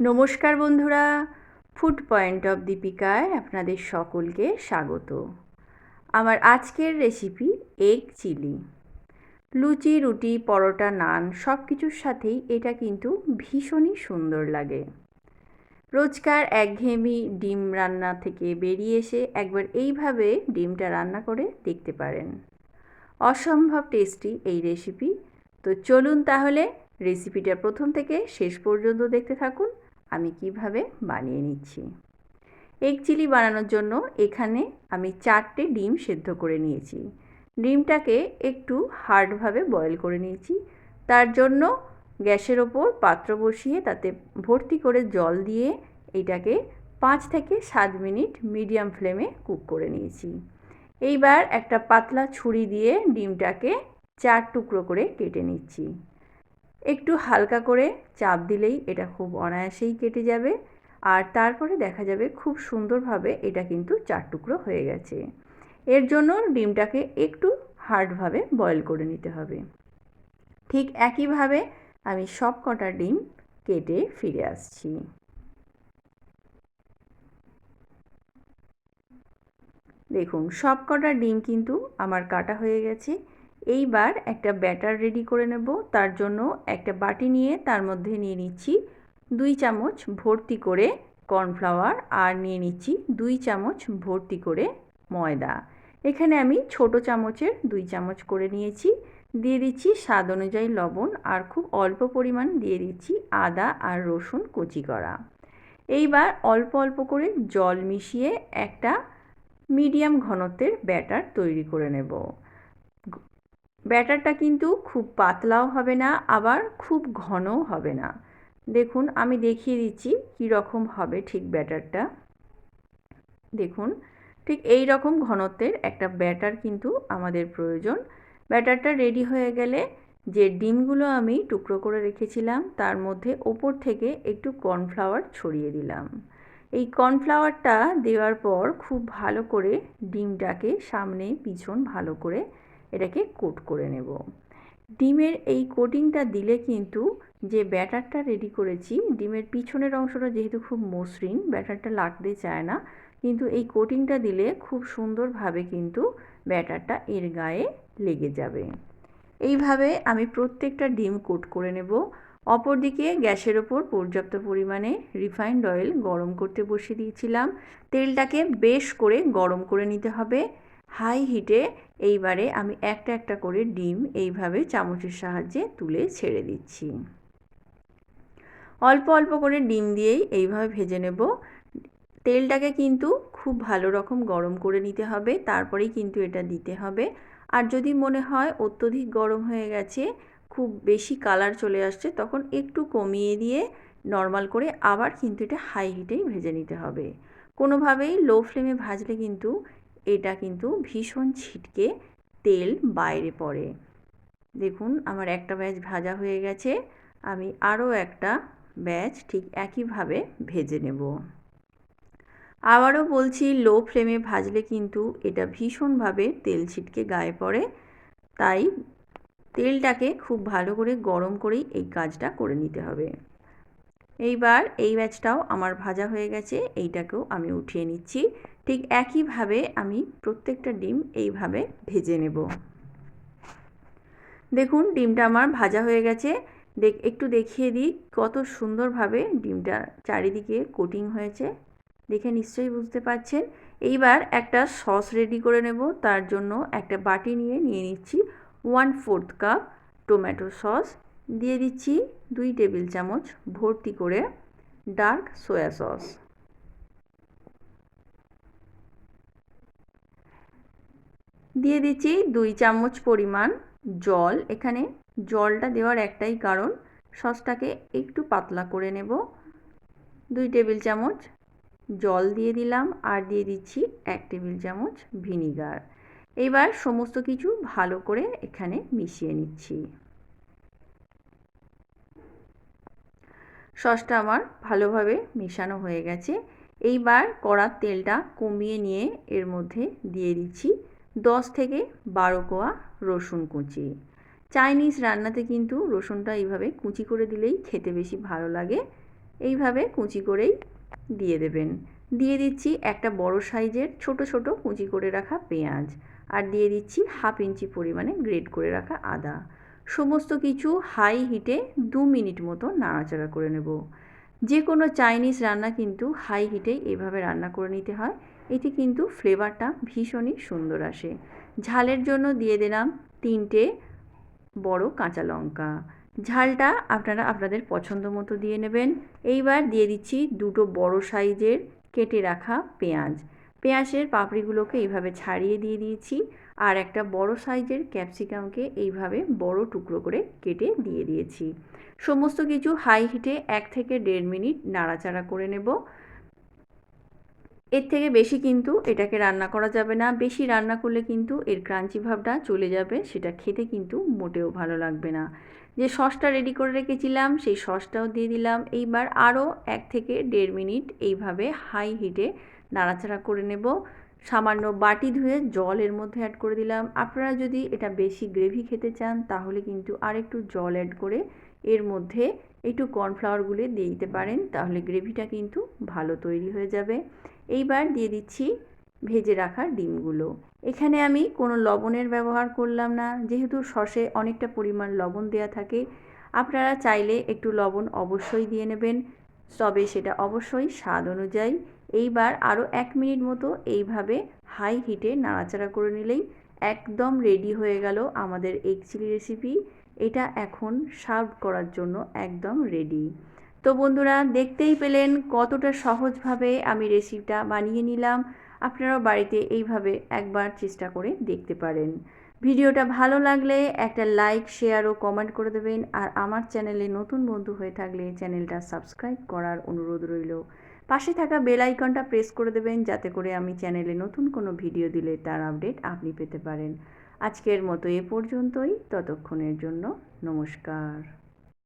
নমস্কার বন্ধুরা food point of দীপিকায় আপনাদের সকলকে স্বাগত। আমার আজকের রেসিপি এগ চিলি লুচি, রুটি, পরোটা, নান সব কিছুর সাথেই এটা কিন্তু ভীষণই সুন্দর লাগে। রোজকার একঘেয়েমি ডিম রান্না থেকে বেরিয়ে এসে একবার এইভাবে ডিমটা রান্না করে দেখতে পারেন। অসম্ভব টেস্টি এই রেসিপি তো চলুন তাহলে রেসিপিটা প্রথম থেকে শেষ পর্যন্ত দেখতে থাকুন। আমি কীভাবে বানিয়ে নিচ্ছি। এগ চিলি বানানোর জন্য এখানে আমি চারটে ডিম সেদ্ধ করে নিয়েছি। ডিমটাকে একটু হার্ডভাবে বয়েল করে নিয়েছি। তার জন্য গ্যাসের ওপর পাত্র বসিয়ে তাতে ভর্তি করে জল দিয়ে এটাকে পাঁচ থেকে সাত মিনিট মিডিয়াম ফ্লেমে কুক করে নিয়েছি। এইবার একটা পাতলা ছুরি দিয়ে ডিমটাকে চার টুকরো করে কেটে নিচ্ছি। একটু হালকা করে চাপ দিলেই এটা খুব অনায়াসেই কেটে যাবে। আর তারপরে দেখা যাবে খুব সুন্দরভাবে এটা কিন্তু চার টুকরো হয়ে গেছে। এর জন্য ডিমটাকে একটু হার্ডভাবে বয়েল করে নিতে হবে। ঠিক একইভাবে আমি সব কটা ডিম কেটে ফিরে আসছি। দেখুন সব কটা ডিম কিন্তু আমার কাটা হয়ে গেছে। এইবার একটা ব্যাটার রেডি করে নেব। তার জন্য একটা বাটি নিয়ে তার মধ্যে নিয়ে নিচ্ছি দুই চামচ ভর্তি করে কর্নফ্লাওয়ার আর নিয়ে নিচ্ছি দুই চামচ ভর্তি করে ময়দা। এখানে আমি ছোট চামচের দুই চামচ করে নিয়েছি। দিয়ে দিচ্ছি স্বাদ অনুযায়ী লবণ আর খুব অল্প পরিমাণ দিয়ে দিচ্ছি আদা আর রসুন কুচি করা। এইবার অল্প অল্প করে জল মিশিয়ে একটা মিডিয়াম ঘনত্বের ব্যাটার তৈরি করে নেব। ব্যাটারটা কিন্তু খুব পাতলাও হবে না, আবার খুব ঘনও হবে না। দেখুন, আমি দেখিয়ে দিচ্ছি কী রকম হবে ঠিক ব্যাটারটা। দেখুন, ঠিক এই রকম ঘনত্বের একটা ব্যাটার কিন্তু আমাদের প্রয়োজন। ব্যাটারটা রেডি হয়ে গেলে যে ডিমগুলো আমি টুকরো করে রেখেছিলাম, তার মধ্যে ওপর থেকে একটু কর্নফ্লাওয়ার ছড়িয়ে দিলাম। এই কর্নফ্লাওয়ারটা দেওয়ার পর খুব ভালো করে ডিমটাকে সামনে পিছন ভালো করে এটাকে কোট করে নেব। ডিমের এই কোটিংটা দিলে কিন্তু যে ব্যাটারটা রেডি করেছি, ডিমের পিছনের অংশটা যেহেতু খুব মসৃণ, ব্যাটারটা লাগতে চায় না, কিন্তু এই কোটিংটা দিলে খুব সুন্দরভাবে কিন্তু ব্যাটারটা এর গায়ে লেগে যাবে। এইভাবে আমি প্রত্যেকটা ডিম কোট করে নেব। অপরদিকে গ্যাসের ওপর পর্যাপ্ত পরিমাণে রিফাইন্ড অয়েল গরম করতে বসিয়ে দিয়েছিলাম। তেলটাকে বেশ করে গরম করে নিতে হবে। হাই হিটে এইবারে আমি একটা একটা করে ডিম এইভাবে চামচের সাহায্যে তুলে ছেড়ে দিচ্ছি। অল্প অল্প করে ডিম দিয়েই এইভাবে ভেজে নেব। তেলটাকে কিন্তু খুব ভালো রকম গরম করে নিতে হবে, তারপরেই কিন্তু এটা দিতে হবে। আর যদি মনে হয় অত্যধিক গরম হয়ে গেছে, খুব বেশি কালার চলে আসছে, তখন একটু কমিয়ে দিয়ে নর্মাল করে আবার কিন্তু এটা হাই হিটেই ভেজে নিতে হবে। কোনোভাবেই লো ফ্লেমে ভাজলে কিন্তু এটা কিন্তু ভীষণ ছিটকে তেল বাইরে পড়ে। দেখুন, আমার একটা ব্যাচ ভাজা হয়ে গেছে। আমি আরও একটা ব্যাচ ঠিক একইভাবে ভেজে নেব। আবারও বলছি, লো ফ্লেমে ভাজলে কিন্তু এটা ভীষণভাবে তেল ছিটকে গায়ে পড়ে। তাই তেলটাকে খুব ভালো করে গরম করেই এই কাজটা করে নিতে হবে। এইবার এই ব্যাচটাও আমার ভাজা হয়ে গেছে। এইটাকেও আমি উঠিয়ে নিচ্ছি। ঠিক একইভাবে আমি প্রত্যেকটা ডিম এইভাবে ভেজে নেব। দেখুন, ডিমটা আমার ভাজা হয়ে গেছে। দেখ, একটু দেখিয়ে দিই কত সুন্দরভাবে ডিমটা চারিদিকে কোটিং হয়েছে। দেখে নিশ্চয়ই বুঝতে পারছেন। এইবার একটা সস রেডি করে নেব। তার জন্য একটা বাটি নিয়ে নিয়ে নিচ্ছি one fourth cup tomato sauce দিয়ে দিচ্ছি দুই টেবিল চামচ ভর্তি করে ডার্ক সয়া সস দিয়ে দিচ্ছি দুই চামচ পরিমাণ জল। এখানে জলটা দেওয়ার একটাই কারণ, সসটাকে একটু পাতলা করে নেব। দুই টেবিল চামচ জল দিয়ে দিলাম আর দিয়ে দিচ্ছি এক টেবিল চামচ ভিনিগার। এবার সমস্ত কিছু ভালো করে এখানে মিশিয়ে নিচ্ছি। সসটা আমার ভালোভাবে মেশানো হয়ে গেছে। এইবার কড়ার তেলটা কমিয়ে নিয়ে এর মধ্যে দিয়ে দিচ্ছি দশ থেকে বারো কোয়া রসুন কুচি। চাইনিজ রান্নাতে কিন্তু রসুনটা এইভাবে কুচি করে দিলেই খেতে বেশি ভালো লাগে। এইভাবে কুচি করেই দিয়ে দেবেন। দিয়ে দিচ্ছি একটা বড় সাইজের ছোট ছোট কুচি করে রাখা পেঁয়াজ আর দিয়ে দিচ্ছি হাফ ইঞ্চি পরিমাণে গ্রেড করে রাখা আদা। সমস্ত কিছু হাই হিটে দু মিনিট মতো নাড়াচাড়া করে নেব। যে কোনো চাইনিজ রান্না কিন্তু হাই হিটে এভাবে রান্না করে নিতে হয়। এতে কিন্তু ফ্লেভারটা ভীষণই সুন্দর আসে। ঝালের জন্য দিয়ে দিলাম তিনটে বড় কাঁচা লঙ্কা। ঝালটা আপনারা আপনাদের পছন্দ মতো দিয়ে নেবেন। এইবার দিয়ে দিচ্ছি দুটো বড় সাইজের কেটে রাখা পেঁয়াজ। পেঁয়াজের পাপড়িগুলোকে এইভাবে ছাড়িয়ে দিয়ে দিয়েছি আর একটা বড় সাইজের ক্যাপসিকামকে এইভাবে বড় টুকরো করে কেটে দিয়ে দিয়েছি। সমস্ত কিছু হাই হিটে এক থেকে দেড় মিনিট নাড়াচাড়া করে নেব। এর থেকে বেশি কিন্তু এটাকে রান্না করা যাবে না। বেশি রান্না করলে কিন্তু এর ক্রাঞ্চি ভাবটা চলে যাবে, সেটা খেতে কিন্তু মোটেও ভালো লাগবে না। যে সসটা রেডি করে রেখেছিলাম, সেই সসটাও দিয়ে দিলাম। এইবার আরও এক থেকে দেড় মিনিট এইভাবে হাই হিটে নাড়াচাড়া করে নেব। সামান্য বাটি ধুয়ে জল এর মধ্যে অ্যাড করে দিলাম। আপনারা যদি এটা বেশি গ্রেভি খেতে চান, তাহলে কিন্তু আর একটু জল অ্যাড করে এর মধ্যে একটু কর্নফ্লাওয়ারগুলো দিয়ে দিতে পারেন, তাহলে গ্রেভিটা কিন্তু ভালো তৈরি হয়ে যাবে। এইবার দিয়ে দিচ্ছি ভেজে রাখা ডিমগুলো। এখানে আমি কোনো লবণের ব্যবহার করলাম না, যেহেতু সসে অনেকটা পরিমাণ লবণ দেওয়া থাকে। আপনারা চাইলে একটু লবণ অবশ্যই দিয়ে নেবেন, তবে সেটা অবশ্যই স্বাদ অনুযায়ী। এইবার আরও এক মিনিট মতো এইভাবে হাই হিটে নাড়াচাড়া করে নিলেই একদম রেডি হয়ে গেল আমাদের এগ চিলি রেসিপি। এটা এখন সার্ভ করার জন্য একদম রেডি। তো বন্ধুরা, দেখতেই পেলেন কতটা সহজভাবে আমি রেসিপিটা বানিয়ে নিলাম। আপনারাও বাড়িতে এইভাবে একবার চেষ্টা করে দেখতে পারেন। ভিডিওটা ভালো লাগলে একটা লাইক শেয়ার ও কমেন্ট করে দেবেন। আর আমার চ্যানেলে নতুন বন্ধু হয়ে থাকলে চ্যানেলটা সাবস্ক্রাইব করার অনুরোধ রইল। পাশে থাকা বেল আইকনটা প্রেস করে দেবেন যাতে করে আমি চ্যানেলে নতুন কোনো ভিডিও দিলে তার আপডেট আপনি পেতে পারেন। আজকের মতো এ পর্যন্তই। ততক্ষণের জন্য নমস্কার।